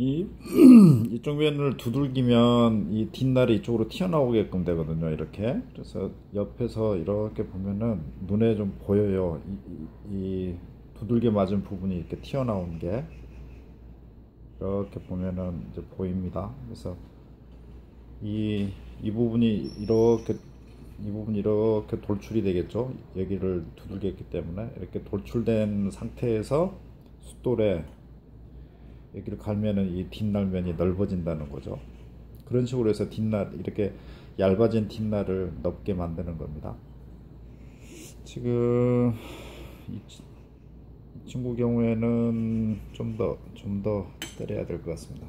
이 이쪽 면을 두들기면 이 뒷날이 이쪽으로 튀어나오게끔 되거든요. 이렇게 그래서 옆에서 이렇게 보면은 눈에 좀 보여요. 이, 이 두들겨 맞은 부분이 이렇게 튀어나온 게 이렇게 보면은 이제 보입니다. 그래서 이, 이 부분이 이렇게 이 부분이 이렇게 돌출이 되겠죠. 여기를 두들겼기 때문에 이렇게 돌출된 상태에서 숫돌에 여기를 갈면은 이 뒷날면이 넓어진다는 거죠. 그런 식으로 해서 뒷날 이렇게 얇아진 뒷날을 넓게 만드는 겁니다. 지금 이, 이 친구 경우에는 좀더 좀 더 때려야 될 것 같습니다.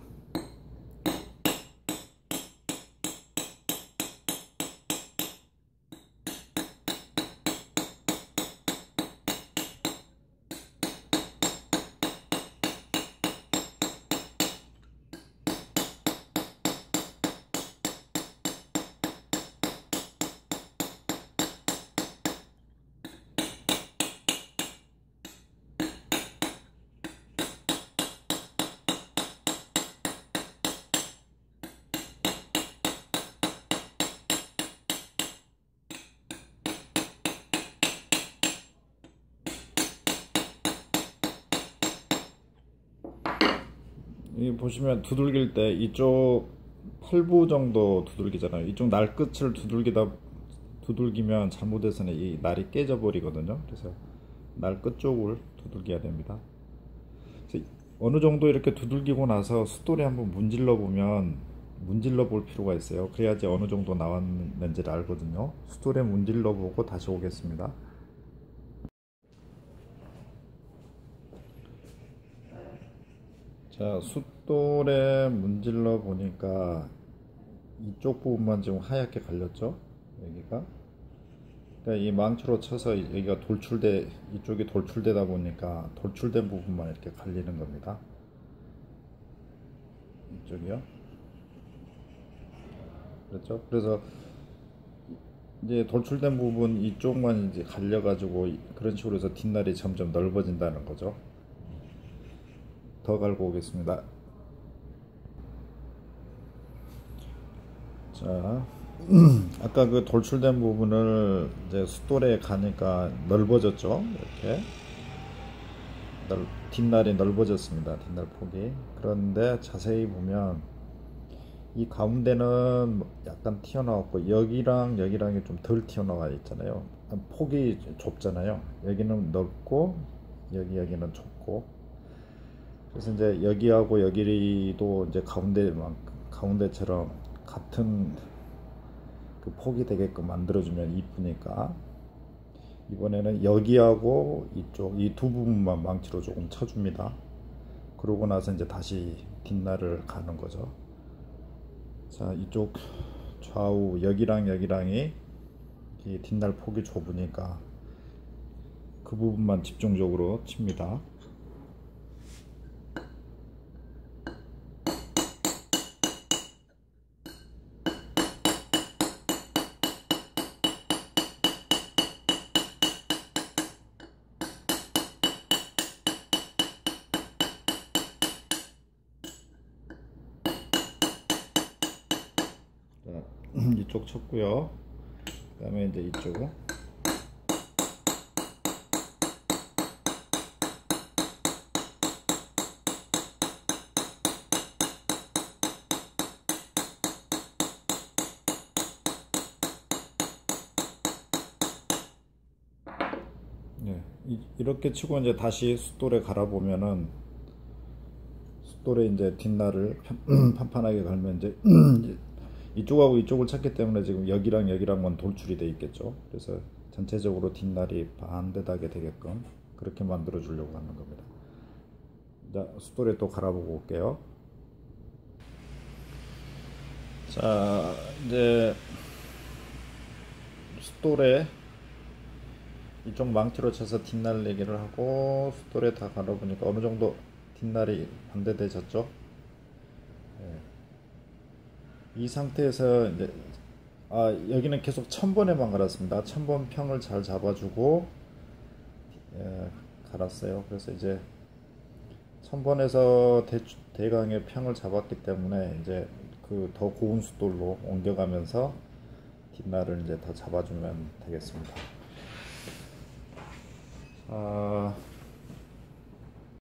이 보시면 두들길 때 이쪽 8부 정도 두들기잖아요. 이쪽 날 끝을 두들기다 두들기면 잘못해서는 이 날이 깨져 버리거든요. 그래서 날 끝 쪽을 두들겨야 됩니다. 어느 정도 이렇게 두들기고 나서 숫돌이 한번 문질러 보면 문질러 볼 필요가 있어요. 그래야지 어느 정도 나왔는지를 알거든요. 숫돌에 문질러 보고 다시 오겠습니다. 자, 숫돌에 문질러 보니까 이쪽 부분만 지금 하얗게 갈렸죠? 여기가. 그러니까 이 망치로 쳐서 여기가 돌출돼, 이쪽이 돌출되다 보니까 돌출된 부분만 이렇게 갈리는 겁니다. 이쪽이요. 그렇죠? 그래서 이제 돌출된 부분 이쪽만 이제 갈려 가지고 그런 식으로 해서 뒷날이 점점 넓어진다는 거죠. 더 갈고 오겠습니다. 자, 아까 그 돌출된 부분을 이제 숫돌에 가니까 넓어졌죠. 이렇게 넓, 뒷날이 넓어졌습니다. 뒷날 폭이. 그런데 자세히 보면 이 가운데는 약간 튀어나왔고 여기랑 여기랑이 좀 덜 튀어나와 있잖아요. 폭이 좁잖아요. 여기는 넓고 여기 여기는 좁고 그래서 이제 여기하고 여기도 이제 가운데 가운데처럼 같은 그 폭이 되게끔 만들어주면 이쁘니까 이번에는 여기하고 이쪽 이 두 부분만 망치로 조금 쳐줍니다. 그러고 나서 이제 다시 뒷날을 가는 거죠. 자 이쪽 좌우 여기랑 여기랑이 이 뒷날 폭이 좁으니까 그 부분만 집중적으로 칩니다. 이쪽 쳤고요. 그 다음에 이제 이쪽 네, 이렇게 치고 이제 다시 숫돌에 갈아보면은 숫돌에 이제 뒷날을 판판하게 갈면 이제 이쪽하고 이쪽을 찾기 때문에 지금 여기랑 여기랑만 돌출이 돼 있겠죠. 그래서 전체적으로 뒷날이 반듯하게 되게끔 그렇게 만들어 주려고 하는 겁니다. 자, 숫돌에 또 갈아보고 올게요. 자, 이제 숫돌에 이쪽 망치로 쳐서 뒷날 내기를 하고 숫돌에 다 갈아보니까 어느 정도 뒷날이 반대되셨죠? 이 상태에서 이제 아 여기는 계속 천번에만 갈았습니다. 천번 평을 잘 잡아주고 예, 갈았어요. 그래서 이제 천번에서 대, 대강의 평을 잡았기 때문에 이제 그 더 고운 숫돌로 옮겨가면서 뒷날을 이제 더 잡아주면 되겠습니다. 아,